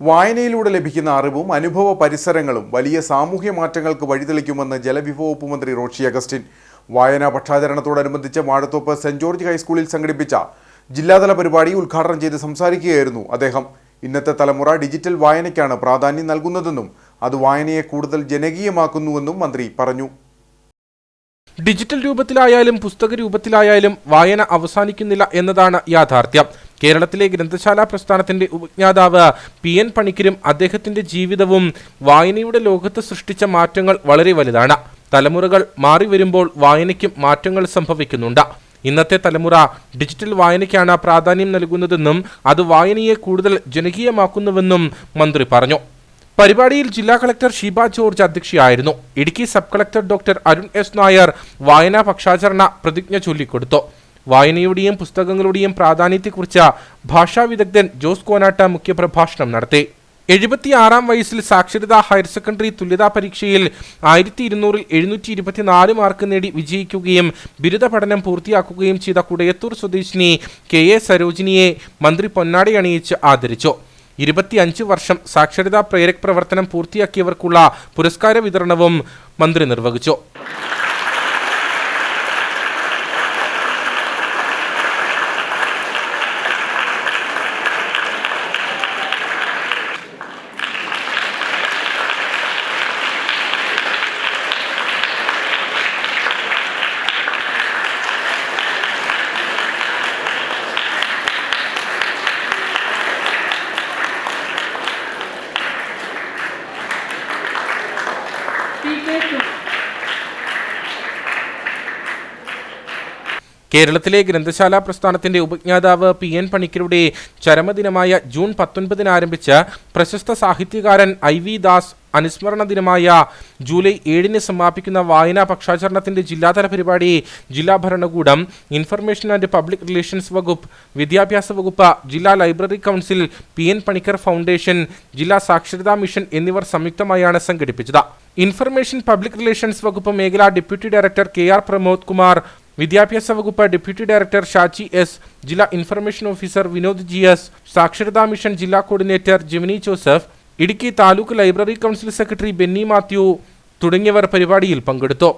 വായനയിലൂടെ ലഭിക്കുന്ന അറിവും അനുഭവ പരിസരങ്ങളും വലിയ സാമൂഹ്യ മാറ്റങ്ങൾക്ക് വഴിതെളിക്കുമെന്ന് ജലവിഭവ വകുപ്പ് മന്ത്രി റോഷി അഗസ്റ്റിൻ. വായനാ പക്ഷാചരണത്തോടനുബന്ധിച്ച് വാഴത്തോപ്പ് സെന്റ് ജോർജ് ഹൈസ്കൂളിൽ സംഘടിപ്പിച്ച ജില്ലാതല പരിപാടി ഉദ്ഘാടനം ചെയ്ത് സംസാരിക്കുകയായിരുന്നു അദ്ദേഹം. ഇന്നത്തെ തലമുറ ഡിജിറ്റൽ വായനയ്ക്കാണ് പ്രാധാന്യം നൽകുന്നതെന്നും അത് വായനയെ കൂടുതൽ ജനകീയമാക്കുന്നുവെന്നും മന്ത്രി പറഞ്ഞു. ഡിജിറ്റൽ രൂപത്തിലായാലും പുസ്തക രൂപത്തിലായാലും വായന അവസാനിക്കുന്നില്ല എന്നതാണ് യാഥാർത്ഥ്യം. കേരളത്തിലെ ഗ്രന്ഥശാല പ്രസ്ഥാനത്തിന്റെ ഉപജ്ഞാതാവ് പി എൻ പണിക്കരും അദ്ദേഹത്തിന്റെ ജീവിതവും വായനയുടെ ലോകത്ത് സൃഷ്ടിച്ച മാറ്റങ്ങൾ വളരെ വലുതാണ്. തലമുറകൾ മാറി വരുമ്പോൾ വായനയ്ക്കും മാറ്റങ്ങൾ സംഭവിക്കുന്നുണ്ട്. ഇന്നത്തെ തലമുറ ഡിജിറ്റൽ വായനയ്ക്കാണ് പ്രാധാന്യം നൽകുന്നതെന്നും അത് വായനയെ കൂടുതൽ ജനകീയമാക്കുന്നുവെന്നും മന്ത്രി പറഞ്ഞു. പരിപാടിയിൽ ജില്ലാ collector Sheeba George അധ്യക്ഷയായിരുന്നു. Idukki sub collector doctor Arun S Nair വായനാ പക്ഷാചരണ പ്രതിജ്ഞ ചൊല്ലിക്കൊടുത്തു. വായനയുടെയും പുസ്തകങ്ങളുടെയും പ്രാധാന്യത്തെക്കുറിച്ച് ഭാഷാ വിദഗ്ധൻ ജോസ് കോനാട്ട മുഖ്യപ്രഭാഷണം നടത്തി. എഴുപത്തിയാറാം വയസ്സിൽ സാക്ഷരതാ ഹയർ സെക്കൻഡറി തുല്യതാ പരീക്ഷയിൽ ആയിരത്തി ഇരുന്നൂറിൽ എഴുന്നൂറ്റി ഇരുപത്തിനാല് മാർക്ക് നേടി വിജയിക്കുകയും ബിരുദ പഠനം പൂർത്തിയാക്കുകയും ചെയ്ത കുടയത്തൂർ സ്വദേശിനി കെ എ സരോജിനിയെ മന്ത്രി പൊന്നാടി അണിയിച്ച് ആദരിച്ചു. ഇരുപത്തിയഞ്ച് വർഷം സാക്ഷരതാ പ്രേരക് പ്രവർത്തനം പൂർത്തിയാക്കിയവർക്കുള്ള പുരസ്കാര വിതരണവും മന്ത്രി നിർവഹിച്ചു. Bitte zum കേരളത്തിലെ ഗ്രന്ഥശാല പ്രസ്ഥാനത്തിന്റെ ഉപജ്ഞാതാവ് പി എൻ പണിക്കരുടെ ചരമദിനമായ ജൂൺ പത്തൊൻപതിന് ആരംഭിച്ച പ്രശസ്ത സാഹിത്യകാരൻ ഐ വി ദാസ് അനുസ്മരണ ദിനമായ ജൂലൈ ഏഴിന് സമാപിക്കുന്ന വായനാ പക്ഷാചരണത്തിന്റെ ജില്ലാതല പരിപാടി ജില്ലാ ഭരണകൂടം ഇൻഫർമേഷൻ ആൻഡ് പബ്ലിക് റിലേഷൻസ് വകുപ്പ് വിദ്യാഭ്യാസ വകുപ്പ് ജില്ലാ library council P N Panicker foundation ജില്ലാ സാക്ഷരതാ മിഷൻ എന്നിവർ സംയുക്തമായാണ് സംഘടിപ്പിച്ചത്. ഇൻഫർമേഷൻ പബ്ലിക് റിലേഷൻസ് വകുപ്പ് മേഖലാ deputy director K R Pramod Kumar വിദ്യാഭ്യാസ വകുപ്പ് ഡെപ്യൂട്ടി ഡയറക്ടർ ഷാജി എസ് ജില്ലാ information officer Vinod G S സാക്ഷരതാ മിഷൻ ജില്ലാ coordinator Jimini Joseph Idukki taluk library council secretary Benny Mathew തുടങ്ങിയവർ പരിപാടിയിൽ പങ്കെടുത്തു.